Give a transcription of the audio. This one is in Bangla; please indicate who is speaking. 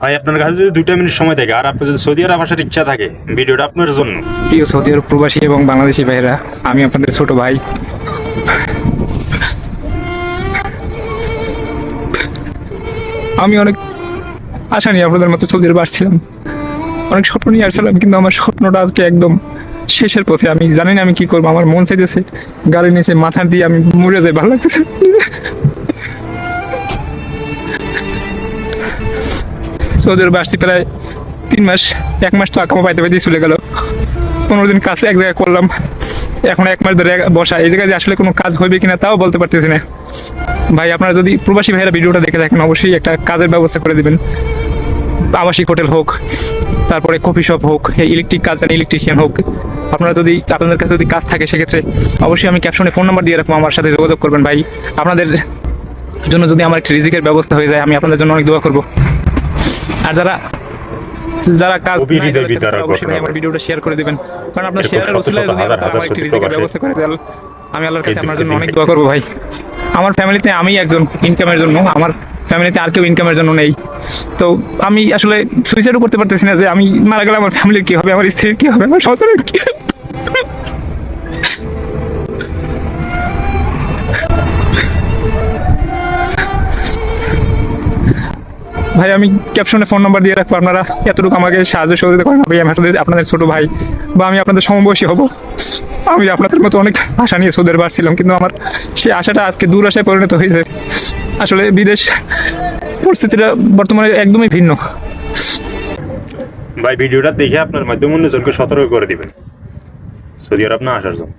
Speaker 1: ভাই, আপনার কাছে যদি দুইটা মিনিট সময় থাকে আর আপনার যদি সৌদি আরব আসার ইচ্ছা থাকে ভিডিওটা আপনার জন্য।
Speaker 2: প্রিয় সৌদি আরব প্রবাসী এবং বাংলাদেশি ভাইয়েরা, আমি আপনাদের ছোট ভাই। আমি অনেক আশা নিয়ে আপনাদের মতো সৌদি আরব আসছিলাম। অনেক স্বপ্ন নিয়ে আসছিলাম, কিন্তু আমার স্বপ্নটা আজকে একদম শেষের পথে। আমি জানি না আমি কি করব, আমার মন চাইতেছে, গাড়ি নিচে মাথা দিয়ে আমি মরে যাই, ভালো লাগতেছে। সৌদি আরবে আসছি প্রায় তিন মাস, এক মাস তো আকামা পাইতে পাইতে চলে গেল। পনেরো দিন কাছে এক জায়গায় করলাম। এখন এক মাস ধরে বসা। এই জায়গায় আসলে কোনো কাজ হবে কিনা তাও বলতে পারতেছি না। ভাই, আপনারা যদি প্রবাসী ভাইয়েরা ভিডিওটা দেখে থাকেন, অবশ্যই একটা কাজের ব্যবস্থা করে দেবেন। আবাসিক হোটেল হোক, তারপরে কফি শপ হোক ইলেকট্রিক কাজ ইলেকট্রিশিয়ান হোক। আপনারা যদি, আপনাদের কাছে যদি কাজ থাকে সেক্ষেত্রে অবশ্যই আমি ক্যাপশনে ফোন নাম্বার দিয়ে রাখব, আমার সাথে যোগাযোগ করবেন। ভাই, আপনাদের জন্য যদি আমার একটা রিজিকের ব্যবস্থা হয়ে যায়, আমি আপনাদের জন্য অনেক দোয়া করব। আর যারা যারা কাজ অবশ্যই আমার ভিডিওটা শেয়ার করে দিবেন। কারণ আপনার শেয়ারের
Speaker 1: শত
Speaker 2: যদি আমার একটি রিজিকের ব্যবস্থা করে দেন। আমি আল্লাহর কাছে আপনার জন্য অনেক। দোয়া করব ভাই। আমার ফ্যামিলিতে আমি একজন ইনকামের জন্য আমার ফ্যামিলিতে আর কেউ ইনকামের জন্য নেই। তো আমি আসলে সুইসাইডও করতে পারতেছি না যে আমি মারা গেলে আমার ফ্যামিলির কি হবে আমার স্ত্রীর কি হবে আমার সংসারের কি ভাই, আমি ক্যাপশনে ফোন নাম্বার দিয়ে রাখব, আপনারা এতটুকু আমাকে সাহায্য সহযোগিতা করেন। ভাই আমি আপনাদের ছোট ভাই, বা আমি আপনাদের সমবয়সী হব। আমি আপনাদের মতো অনেক আশা নিয়ে সোদের বাড়ছিলাম কিন্তু আমার সেই আশাটা আজকে দূর আশায় পরিণত হয়েছে। আসলে বিদেশ পরিস্থিতিটা বর্তমানে একদমই ভিন্ন।
Speaker 1: ভাই, ভিডিওটা দেখে আপনার মাধ্যমে অন্যজনকে সতর্ক করে দিবেন। সৌদি আরব না আসার জন্য।